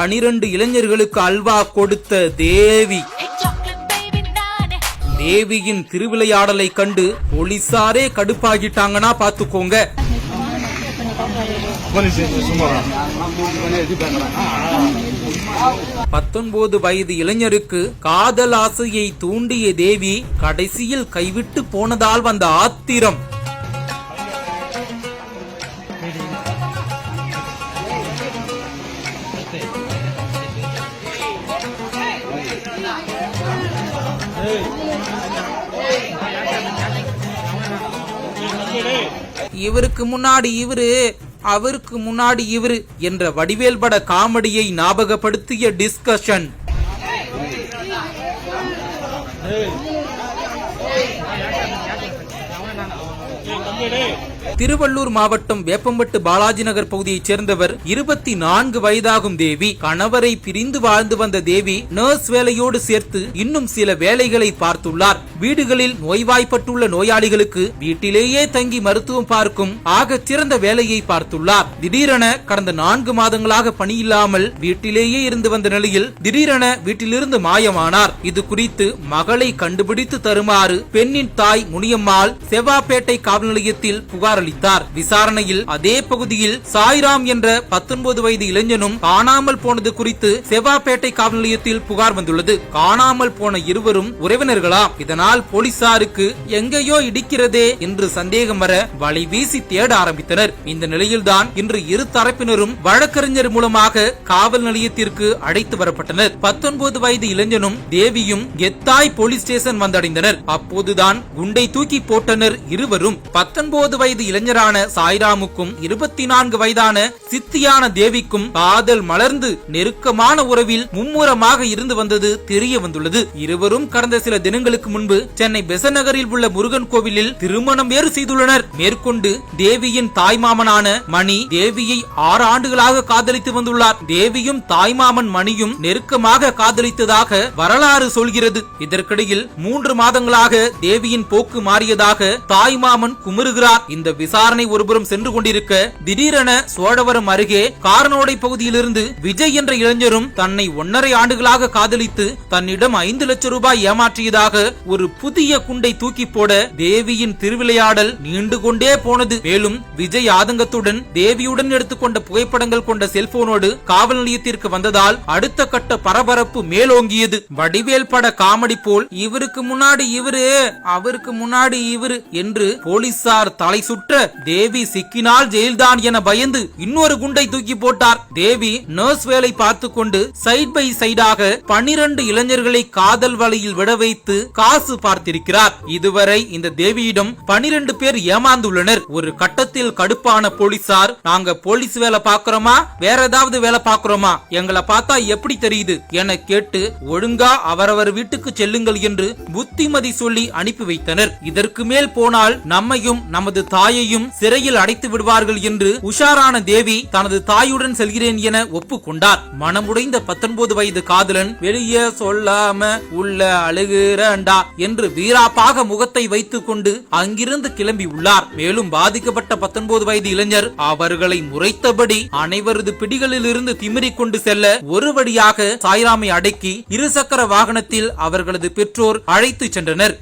பனிரெண்டு இளைஞர்களுக்கு அல்வா கொடுத்த தேவி. தேவியின் திருவிளையாடலை கண்டு போலீசாரே கடுப்பாகிட்டாங்கன்னா பாத்துக்கோங்க பத்தொன்பது வயது இளைஞருக்கு காதல் ஆசையை தூண்டிய தேவி கடைசியில் கைவிட்டு போனதால் வந்த ஆத்திரம். இவருக்கு முன்னாடி இவரு அவருக்கு முன்னாடி இவரு என்ற வடிவேல் பட காமெடியை ஞாபகப்படுத்திய டிஸ்கஷன் திருவள்ளூர் மாவட்டம் வேப்பம்பட்டு பாலாஜி நகர் பகுதியைச் சேர்ந்தவர். இருபத்தி நான்கு வயதாகும் தேவி. கணவரை பிரிந்து வாழ்ந்து வந்த தேவி நர்ஸ் வேலையோடு சேர்த்து இன்னும் சில வேலைகளை பார்த்துள்ளார். வீடுகளில் நோய்வாய்ப்பட்டுள்ள நோயாளிகளுக்கு வீட்டிலேயே தங்கி மருத்துவம் பார்க்கும் ஆக சிறந்த வேலையை பார்த்துள்ளார். திடீரென கடந்த நான்கு மாதங்களாக பணியில்லாமல் வீட்டிலேயே இருந்து வந்த நிலையில் திடீரென வீட்டிலிருந்து மாயமானார். இது குறித்து மகளை கண்டுபிடித்து தருமாறு பெண்ணின் தாய் முனியம்மாள் செவ்வாப்பேட்டை காவல் நிலையத்தில் புகார் அளித்தார் விசாரணையில் அதே பகுதியில் சாய்ராம் என்ற பத்தொன்பது வயது இளைஞனும் காணாமல் போனது குறித்து செவ்வாப்பேட்டை காவல் நிலையத்தில் புகார் வந்துள்ளது. காணாமல் போன இருவரும் உறவினர்களா இதனால் போலீசாருக்கு எங்கேயோ இடிக்கிறதே என்று சந்தேகம் வர வலை வீசி தேட ஆரம்பித்தனர். இந்த நிலையில்தான் இன்று இரு தரப்பினரும் வழக்கறிஞர் மூலமாக காவல் நிலையத்திற்கு அழைத்து வரப்பட்டனர். பத்தொன்பது வயது இளைஞனும் தேவியும் கெத்தாய் போலீஸ் ஸ்டேஷன் வந்தடைந்தனர். அப்போதுதான் குண்டை தூக்கி போட்டனர் இருவரும். பத்தொன்பது வயது வயது இளைஞரான சாய்ராமுக்கும் இருபத்தி நான்கு வயதான சித்தியான தேவிக்கும் காதல் மலர்ந்து நெருக்கமான உறவில் மும்முரமாக இருந்து வந்தது தெரிய வந்துள்ளது. இருவரும் கடந்த சில தினங்களுக்கு முன்பு சென்னை பெசநகரில் உள்ள முருகன் கோவிலில் திருமணம் வேறு செய்துள்ளனர். மேற்கொண்டு தேவியின் தாய்மாமனான மணி தேவியை ஆறு ஆண்டுகளாக காதலித்து வந்துள்ளார். தேவியும் தாய்மாமன் மணியும் நெருக்கமாக காதலித்ததாக வரலாறு சொல்கிறது. இதற்கிடையில் மூன்று மாதங்களாக தேவியின் போக்கு மாறியதாக தாய்மாமன் குமுறுகிறார். இந்த விசாரணை ஒருபுறம் சென்று கொண்டிருக்க திடீரென சோழவரம் அருகே காரனோடை பகுதியிலிருந்து விஜய் என்ற இளைஞரும் தன்னை ஒன்னரை ஆண்டுகளாக காதலித்து தன்னிடம் ஐந்து லட்சம் ரூபாய் ஏமாற்றியதாக ஒரு புதிய குண்டை தூக்கி போட தேவியின் திருவிளையாடல் நீண்டு கொண்டே போனது. மேலும் விஜய் ஆதங்கத்துடன் தேவியுடன் எடுத்துக்கொண்ட புகைப்படங்கள் கொண்ட செல்போனோடு காவல் நிலையத்திற்கு வந்ததால் அடுத்த கட்ட பரபரப்பு மேலோங்கியது. வடிவேல் பட காமெடி போல் இவருக்கு முன்னாடி இவரு அவருக்கு முன்னாடி இவரு என்று போலீசார் தலை சுற்ற தேவி சிக்கினால் ஜெயில்தான் என பயந்து இன்னொரு குண்டை தூக்கி போட்டார். தேவி நர்ஸ் வேலை பார்த்து கொண்டு சைட் பை சைடாக பனிரெண்டு இளைஞர்களை காதல் வலையில் விட வைத்து காசு பார்த்திருக்கிறார். இதுவரை இந்த தேவியிடம் பனிரெண்டு பேர் ஏமாந்துள்ளனர். ஒரு கட்டத்தில் கடுப்பான போலீசார் நாங்க போலீஸ் வேலை பாக்குறோமா வேற ஏதாவது வேலை பாக்குறோமா எங்களை பார்த்தா எப்படி தெரியுது? என கேட்டு ஒழுங்கா அவரவர் வீட்டுக்கு செல்லுங்கள் என்று புத்திமதி சொல்லி அனுப்பி வைத்தனர். இதற்கு மேல் போனால் நம்மையும் நமது தாய் தாயையும் சிறையில் அடைத்து விடுவார்கள் என்று உஷாரான தேவி தனது தாயுடன் செல்கிறேன் என ஒப்புக்கொண்டார். மனமுடைந்த பத்தொன்பது வயது காதலன் வெளியே சொல்லாம உள்ள அழுகிறண்டா என்று வீராப்பாக முகத்தை வைத்துக் கொண்டு அங்கிருந்து கிளம்பி உள்ளார். மேலும் பாதிக்கப்பட்ட பத்தொன்பது வயது இளைஞர் அவர்களை முறைத்தபடி அனைவரது பிடிகளில் இருந்து திமிரிக் கொண்டு செல்ல ஒரு வழியாக சாய்ராமை அடக்கி இருசக்கர வாகனத்தில் அவர்களது பெற்றோர் அழைத்து சென்றனர்.